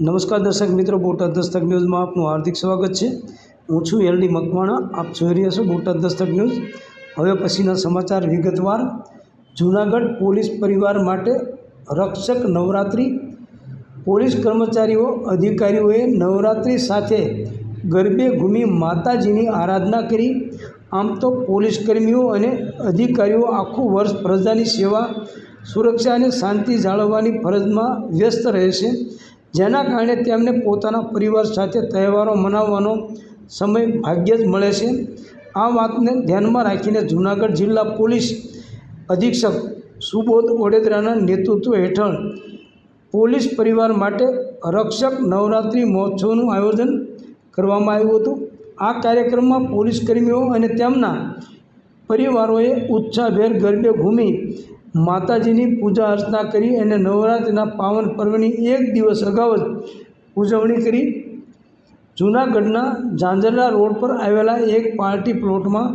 નમસ્કાર દર્શક મિત્રો, બોટાદ દસ્તક ન્યૂઝમાં આપનું હાર્દિક સ્વાગત છે. હું છું એલડી મકવાણા, આપ જોઈ રહ્યા છો બોટાદ દસ્તક ન્યૂઝ. હવે પછીના સમાચાર વિગતવાર. જૂનાગઢ પોલીસ પરિવાર માટે રક્ષક નવરાત્રિ. પોલીસ કર્મચારીઓ, અધિકારીઓએ નવરાત્રિ સાથે ગરબે ઘૂમી માતાજીની આરાધના કરી. આમ તો પોલીસ કર્મીઓ અને અધિકારીઓ આખું વર્ષ પ્રજાની સેવા, સુરક્ષા અને શાંતિ જાળવવાની ફરજમાં વ્યસ્ત રહે છે. જેના કારણે તેમને પોતાના પરિવાર સાથે તહેવારો મનાવવાનો સમય ભાગ્યે જ મળે છે. આ વાતને ધ્યાનમાં રાખીને જૂનાગઢ જિલ્લા પોલીસ અધિક્ષક સુબોધ ઓડેદરાના નેતૃત્વ હેઠળ પોલીસ પરિવાર માટે રક્ષક નવરાત્રિ મહોત્સવનું આયોજન કરવામાં આવ્યું હતું. આ કાર્યક્રમમાં પોલીસ કર્મીઓ અને તેમના પરિવારોએ ઉત્સાહભેર ગરબે ઘૂમી માતાજીની પૂજા અર્ચના કરી અને નવરાત્રિના પાવન પર્વની એક દિવસ અગાઉ જ ઉજવણી કરી. જૂનાગઢના ઝાંઝરડા રોડ પર આવેલા એક પાર્ટી પ્લોટમાં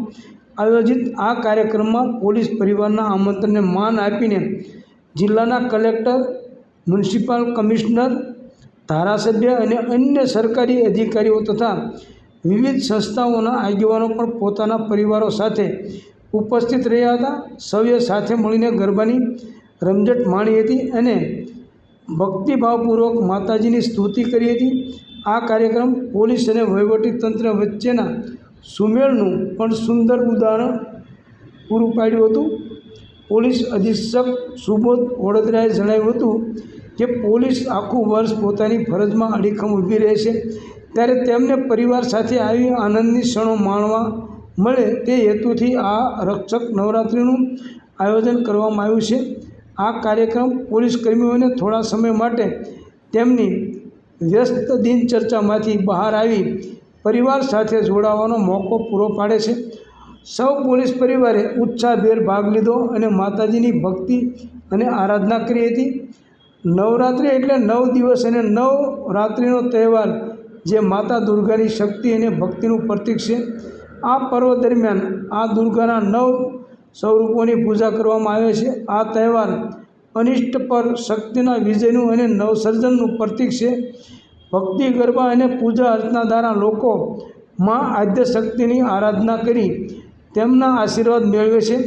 આયોજિત આ કાર્યક્રમમાં પોલીસ પરિવારના આમંત્રણને માન આપીને જિલ્લાના કલેક્ટર, મ્યુનિસિપલ કમિશનર, ધારાસભ્ય અને અન્ય સરકારી અધિકારીઓ તથા વિવિધ સંસ્થાઓના આગેવાનો પણ પોતાના પરિવારો સાથે ઉપસ્થિત રહ્યા હતા. સૌએ સાથે મળીને ગરબાની રમઝટ માણી હતી અને ભક્તિભાવપૂર્વક માતાજીની સ્તુતિ કરી હતી. આ કાર્યક્રમ પોલીસ અને વહીવટીતંત્ર વચ્ચેના સુમેળનું પણ સુંદર ઉદાહરણ પૂરું પાડ્યું હતું. પોલીસ અધિક્ષક સુબોધ વડોદરાએ જણાવ્યું હતું કે પોલીસ આખું વર્ષ પોતાની ફરજમાં અડીખમ ઊભી રહે છે ત્યારે તેમને પરિવાર સાથે આવી આનંદની ક્ષણો માણવા મળે તે હેતુથી આ રક્ષક નવરાત્રિનું આયોજન કરવામાં આવ્યું છે. આ કાર્યક્રમ પોલીસ કર્મીઓને થોડા સમય માટે તેમની વ્યસ્ત દિનચર્ચામાંથી બહાર આવી પરિવાર સાથે જોડાવાનો મોકો પૂરો પાડે છે. સૌ પોલીસ પરિવારે ઉત્સાહભેર ભાગ લીધો અને માતાજીની ભક્તિ અને આરાધના કરી હતી. નવરાત્રિ એટલે નવ દિવસ અને નવ રાત્રિનો તહેવાર, જે માતા દુર્ગાની શક્તિ અને ભક્તિનું પ્રતીક છે. આ પર્વ દરમિયાન આ દુર્ગાના નવ સ્વરૂપોની પૂજા કરવામાં આવે છે. આ તહેવાર અનિષ્ટ પર શક્તિના વિજયનું અને નવસર્જનનું પ્રતીક છે. ભક્તિ, ગરબા અને પૂજા અર્ચના દ્વારા લોકો માં આદ્ય શક્તિની આરાધના કરી તેમના આશીર્વાદ મેળવે છે.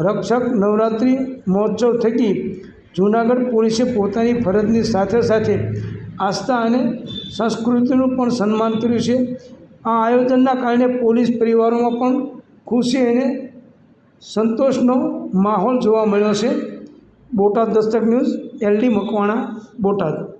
રક્ષક નવરાત્રિ મહોત્સવ થકી જૂનાગઢ પોલીસે પોતાની ફરજની સાથે સાથે આસ્થા અને સંસ્કૃતિનું પણ સન્માન કર્યું છે. આ આયોજનના કારણે પોલીસ પરિવારોમાં પણ ખુશી અને સંતોષનો માહોલ જોવા મળ્યો છે. Botad Dastak news, L D Makwana, Botad.